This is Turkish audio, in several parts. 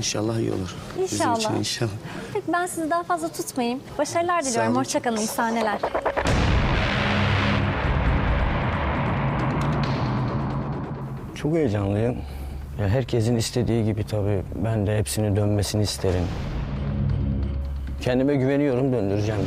İnşallah iyi olur. Bizim için İnşallah. inşallah. Peki ben sizi daha fazla tutmayayım. Başarılar diliyorum. Hoşçakalın. İyi sahneler. Çok heyecanlıyım. Ya herkesin istediği gibi tabii ben de hepsini dönmesini isterim. Kendime güveniyorum, döndüreceğim.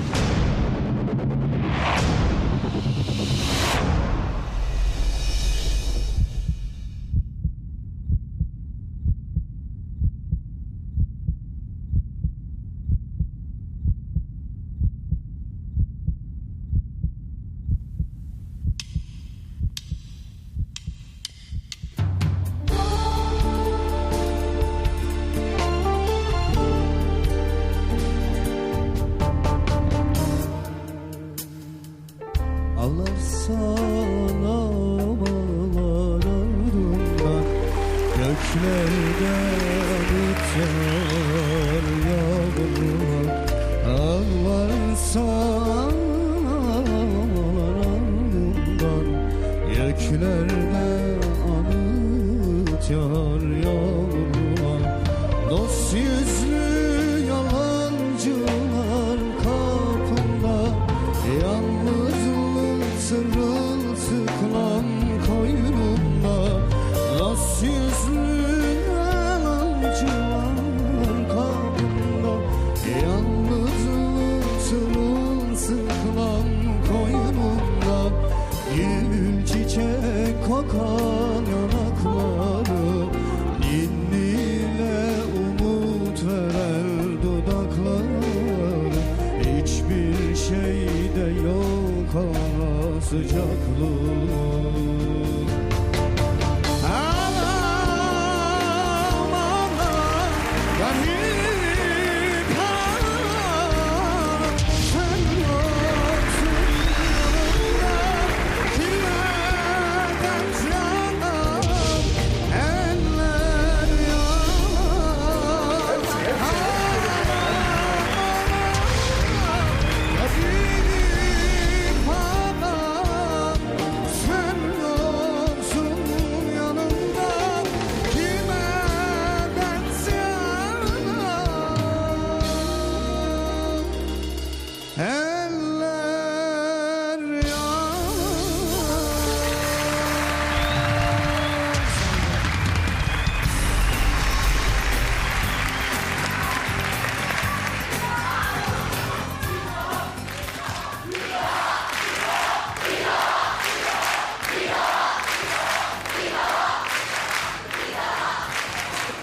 Sana bağlar ardından Göklerden uçar yağmurlar. Allah sana bağlar ardından Göklerde anıt yar yağmurlar. Dost yüzlü ama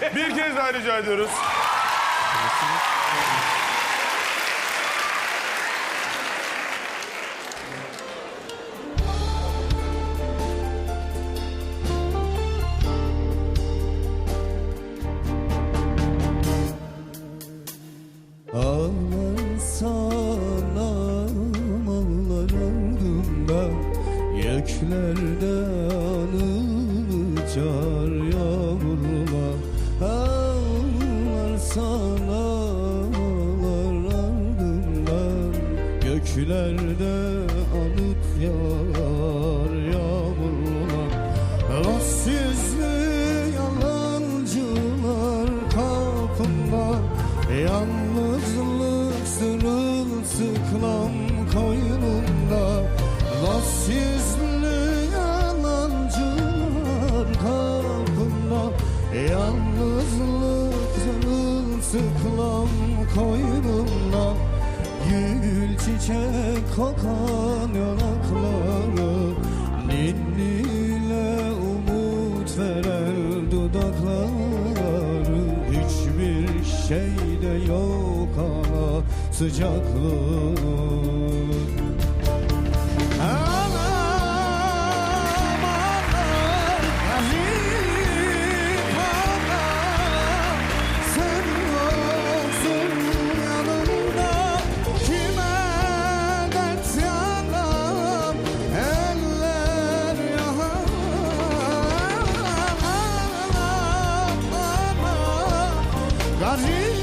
Bir kez daha rica ediyoruz. Ağlar sana ağlar ardında Göklerde anıcar Göklerde anıt yağar yağmurlar yüzlü yalancılar kapında Yalnızlık sırılsıklam koynumda Ras yüzlü yalancılar kapında Yalnızlık sırılsıklam koynumda Gül çiçek kokan yanakları Ninniyle umut veren dudakları. Hiçbir şeyde yok ama sıcaklık garim.